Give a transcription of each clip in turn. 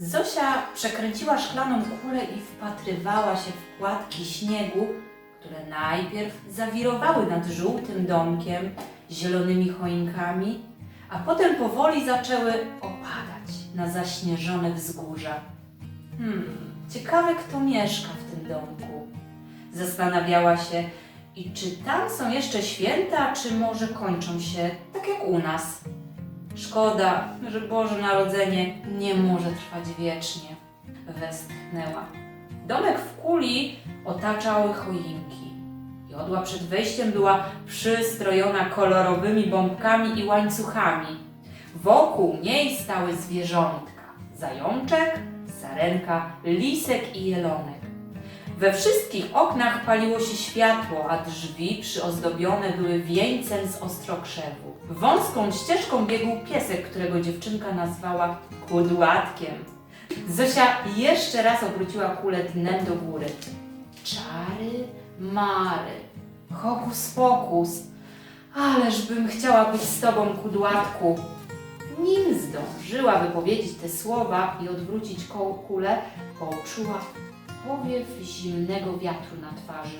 Zosia przekręciła szklaną kulę i wpatrywała się w płatki śniegu, które najpierw zawirowały nad żółtym domkiem, zielonymi choinkami, a potem powoli zaczęły opadać na zaśnieżone wzgórza. Hmm, ciekawe kto mieszka w tym domku. Zastanawiała się, i czy tam są jeszcze święta, czy może kończą się tak jak u nas? Szkoda, że Boże Narodzenie nie może trwać wiecznie. Westchnęła. Domek w kuli otaczały choinki. Jodła przed wejściem była przystrojona kolorowymi bombkami i łańcuchami. Wokół niej stały zwierzątka. Zajączek, sarenka, lisek i jelonek. We wszystkich oknach paliło się światło, a drzwi przyozdobione były wieńcem z ostrokrzewu. Wąską ścieżką biegł piesek, którego dziewczynka nazwała kudłatkiem. Zosia jeszcze raz obróciła kulę dnem do góry. Czary, mary, hokus pokus. Ależ bym chciała być z tobą, kudłatku. Nim zdążyła wypowiedzieć te słowa i odwrócić koło kulę, poczuła powiew zimnego wiatru na twarzy,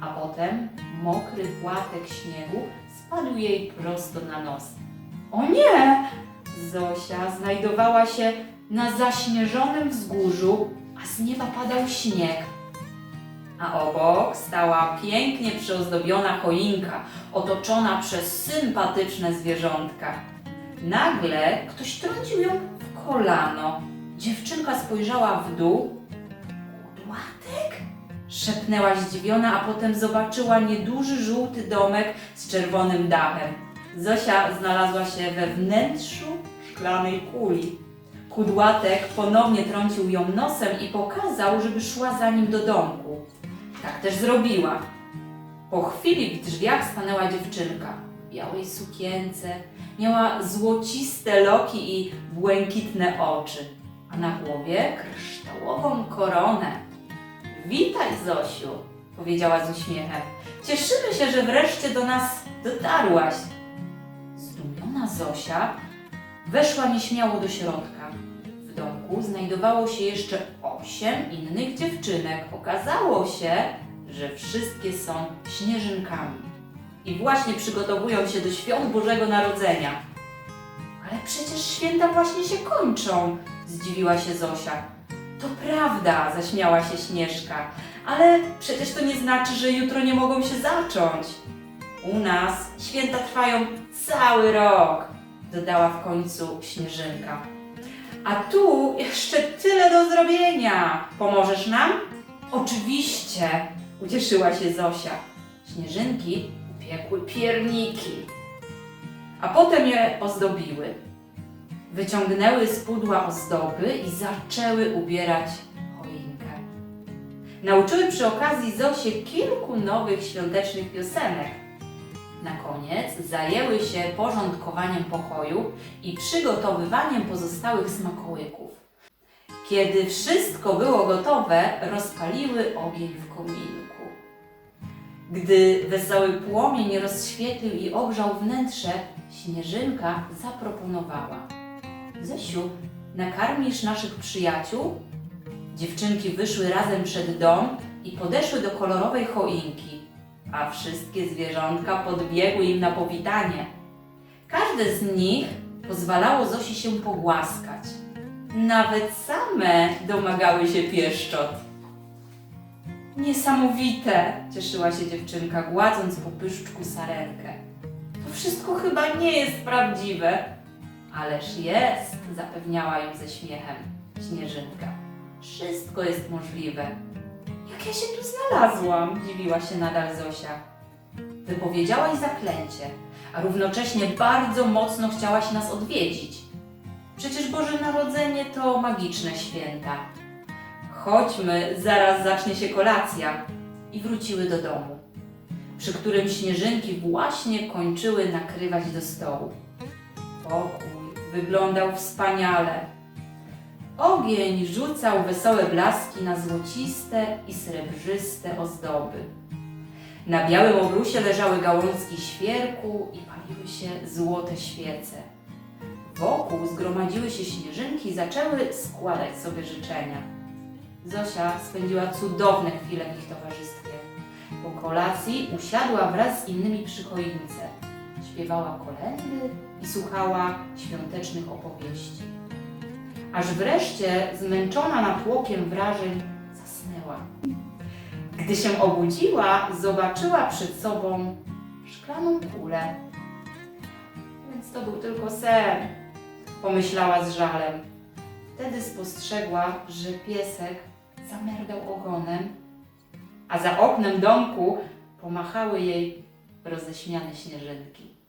a potem mokry płatek śniegu spadł jej prosto na nos. O nie! Zosia znajdowała się na zaśnieżonym wzgórzu, a z nieba padał śnieg. A obok stała pięknie przyozdobiona choinka, otoczona przez sympatyczne zwierzątka. Nagle ktoś trącił ją w kolano. Dziewczynka spojrzała w dół? Szepnęła zdziwiona, a potem zobaczyła nieduży żółty domek z czerwonym dachem. Zosia znalazła się we wnętrzu szklanej kuli. Kudłatek ponownie trącił ją nosem i pokazał, żeby szła za nim do domku. Tak też zrobiła. Po chwili w drzwiach stanęła dziewczynka w białej sukience. Miała złociste loki i błękitne oczy, a na głowie kryształową koronę. Witaj, Zosiu, powiedziała z uśmiechem. Cieszymy się, że wreszcie do nas dotarłaś. Zdumiona Zosia weszła nieśmiało do środka. W domku znajdowało się jeszcze osiem innych dziewczynek. Okazało się, że wszystkie są śnieżynkami i właśnie przygotowują się do świąt Bożego Narodzenia. Ale przecież święta właśnie się kończą, zdziwiła się Zosia. To prawda, zaśmiała się Śnieżka, ale przecież to nie znaczy, że jutro nie mogą się zacząć. U nas święta trwają cały rok, dodała w końcu Śnieżynka. A tu jeszcze tyle do zrobienia. Pomożesz nam? Oczywiście, ucieszyła się Zosia. Śnieżynki upiekły pierniki, a potem je ozdobiły. Wyciągnęły z pudła ozdoby i zaczęły ubierać choinkę. Nauczyły przy okazji Zosię kilku nowych świątecznych piosenek. Na koniec zajęły się porządkowaniem pokoju i przygotowywaniem pozostałych smakołyków. Kiedy wszystko było gotowe, rozpaliły ogień w kominku. Gdy wesoły płomień rozświetlił i ogrzał wnętrze, Śnieżynka zaproponowała. Zesiu, nakarmisz naszych przyjaciół? Dziewczynki wyszły razem przed dom i podeszły do kolorowej choinki, a wszystkie zwierzątka podbiegły im na powitanie. Każde z nich pozwalało Zosi się pogłaskać. Nawet same domagały się pieszczot. Niesamowite! cieszyła się dziewczynka, gładząc po pyszczku sarenkę. To wszystko chyba nie jest prawdziwe. Ależ jest, zapewniała ją ze śmiechem Śnieżynka. Wszystko jest możliwe. Jak ja się tu znalazłam? Dziwiła się nadal Zosia. Wypowiedziałaś zaklęcie, a równocześnie bardzo mocno chciałaś nas odwiedzić. Przecież Boże Narodzenie to magiczne święta. Chodźmy, zaraz zacznie się kolacja. I wróciły do domu, przy którym śnieżynki właśnie kończyły nakrywać do stołu. Pokój wyglądał wspaniale. Ogień rzucał wesołe blaski na złociste i srebrzyste ozdoby. Na białym obrusie leżały gałązki świerku i paliły się złote świece. Wokół zgromadziły się śnieżynki i zaczęły składać sobie życzenia. Zosia spędziła cudowne chwile w ich towarzystwie. Po kolacji usiadła wraz z innymi przy choince. Śpiewała kolendy i słuchała świątecznych opowieści. Aż wreszcie, zmęczona natłokiem wrażeń, zasnęła. Gdy się obudziła, zobaczyła przed sobą szklaną kulę. Więc to był tylko sen, pomyślała z żalem. Wtedy spostrzegła, że piesek zamerdał ogonem, a za oknem domku pomachały jej roześmiane śnieżynki.